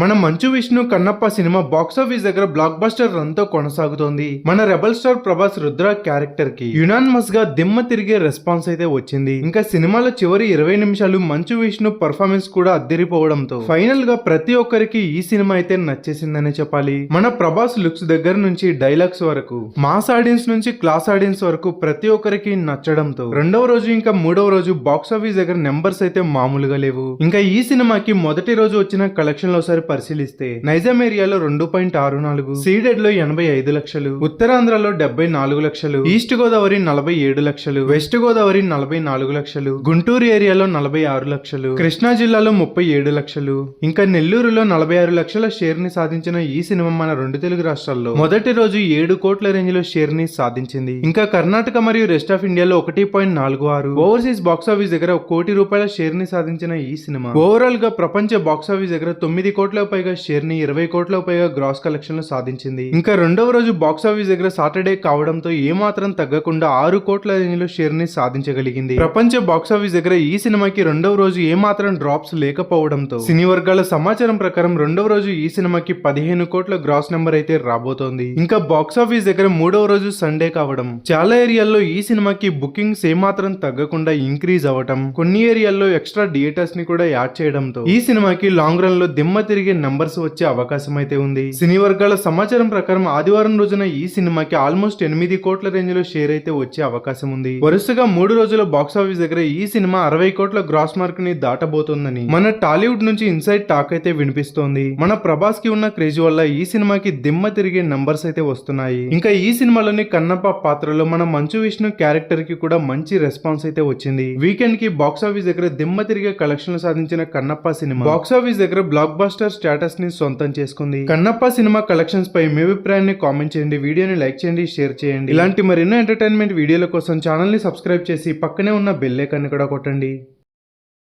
మన Manchu Vishnu Kannappa cinema box office దగ్గర blockbuster రన్తో కొనసాగుతోంది. మన రెబల్ స్టార్ ప్రభాస్ రుద్ర క్యారెక్టర్కి యునానిమస్గా దిమ్మ తిరిగే రెస్పాన్స్ అయితే వచ్చింది. ఇంకా సినిమాలో చివరి ఇరవై నిమిషాలు మంచు విష్ణు పర్ఫార్మెన్స్ కూడా అద్దరిపోవడంతో ఫైనల్గా ప్రతి ఒక్కరికి ఈ సినిమా అయితే నచ్చేసిందనే చెప్పాలి. మన ప్రభాస్ లుక్స్ దగ్గర నుంచి డైలాగ్స్ వరకు మాస్ ఆడియన్స్ నుంచి క్లాస్ ఆడియన్స్ వరకు ప్రతి ఒక్కరికి నచ్చడంతో రెండవ రోజు ఇంకా మూడవ రోజు బాక్సాఫీస్ దగ్గర నెంబర్స్ అయితే మామూలుగా లేవు. ఇంకా ఈ సినిమాకి మొదటి రోజు వచ్చిన కలెక్షన్లో ఒకసారి పరిశీలిస్తే నైజాం ఏరియాలో రెండు పాయింట్ ఆరు నాలుగు సీడెడ్లో ఎనభై ఐదు లక్షలు ఉత్తరాంధ్రలో డెబ్బై నాలుగు లక్షలు ఈస్ట్ గోదావరి నలభై ఏడు లక్షలు వెస్ట్ గోదావరి నలభై నాలుగు లక్షలు గుంటూరు ఏరియాలో నలభై ఆరు లక్షలు కృష్ణా జిల్లాలో ముప్పై ఏడు లక్షలు ఇంకా నెల్లూరులో నలభై ఆరు లక్షల షేర్ని సాధించిన ఈ సినిమా మన రెండు తెలుగు రాష్ట్రాల్లో. మొదటి రోజు ఏడు కోట్ల రేంజ్లో షేర్ని సాధించింది. ఇంకా కర్ణాటక మరియు రెస్ట్ ఆఫ్ ఇండియాలో ఒకటి పాయింట్ నాలుగు ఆరు ఓవర్సీస్ బాక్సాఫీస్ దగ్గర ఒక కోటి రూపాయల షేర్ని సాధించిన ఈ సినిమా. ఓవరాల్గా ప్రపంచ బాక్సాఫీస్ దగ్గర తొమ్మిది కోట్ల పైగా షేర్ని ఇరవై కోట్ల పైగా గ్రాస్ కలెక్షన్లు సాధించింది. ఇంకా రెండవ రోజు బాక్సాఫీస్ దగ్గర సాటర్డే కావడంతో ఏమాత్రం తగ్గకుండా ఆరు కోట్ల రేంజ్ షేర్ని సాధించగలిగింది. ప్రపంచ బాక్సాఫీస్ దగ్గర ఈ సినిమాకి రెండవ రోజు ఏమాత్రం డ్రాప్స్ లేకపోవడంతో సినీ వర్గాల సమాచారం ప్రకారం రెండవ రోజు ఈ సినిమాకి పదిహేను కోట్ల గ్రాస్ నెంబర్ అయితే రాబోతోంది. ఇంకా బాక్సాఫీస్ దగ్గర మూడవ రోజు సండే కావడం చాలా ఏరియాల్లో ఈ సినిమాకి బుకింగ్స్ ఏమాత్రం తగ్గకుండా ఇంక్రీజ్ అవ్వటం కొన్ని ఏరియాల్లో ఎక్స్ట్రా థియేటర్స్ని కూడా యాడ్ చేయడంతో ఈ సినిమాకి లాంగ్ రన్లో దిమ్మ తిరిగి నంబర్స్ వచ్చే అవకాశం అయితే ఉంది. సినీ వర్గాల సమాచారం ప్రకారం ఆదివారం రోజున ఈ సినిమాకి ఆల్మోస్ట్ ఎనిమిది కోట్ల రేంజ్లో షేర్ అయితే వచ్చే అవకాశం ఉంది. వరుసగా మూడు రోజుల బాక్సాఫీస్ దగ్గర ఈ సినిమా అరవై కోట్ల గ్రాస్ మార్క్ని దాటబోతోందని మన టాలీవుడ్ నుంచి ఇన్సైడ్ టాక్ అయితే వినిపిస్తోంది. మన ప్రభాస్కి ఉన్న క్రేజ్ వల్ల ఈ సినిమాకి దిమ్మ తిరిగే నంబర్స్ అయితే వస్తున్నాయి. ఇంకా ఈ సినిమాలోని కన్నప్ప పాత్రలో మన మంచు విష్ణు క్యారెక్టర్కి కూడా మంచి రెస్పాన్స్ అయితే వచ్చింది. వీకెండ్కి బాక్సాఫీస్ దగ్గర దిమ్మ తిరిగే కలెక్షన్లు సాధించిన కన్నప్ప సినిమా. బాక్సాఫీస్ దగ్గర బ్లాక్ బస్టర్ స్టేటస్ని సొంతం చేసుకుంది. కన్నప్ప సినిమా కలెక్షన్స్ పై మీ అభిప్రాయాన్ని కామెంట్ చేయండి. వీడియోని లైక్ చేయండి షేర్ చేయండి. ఇలాంటి మరెన్నో ఎంటర్టైన్మెంట్ వీడియోల కోసం ఛానల్ని సబ్స్క్రైబ్ చేసి పక్కనే ఉన్న బెల్ ఐకాన్ కూడా కొట్టండి.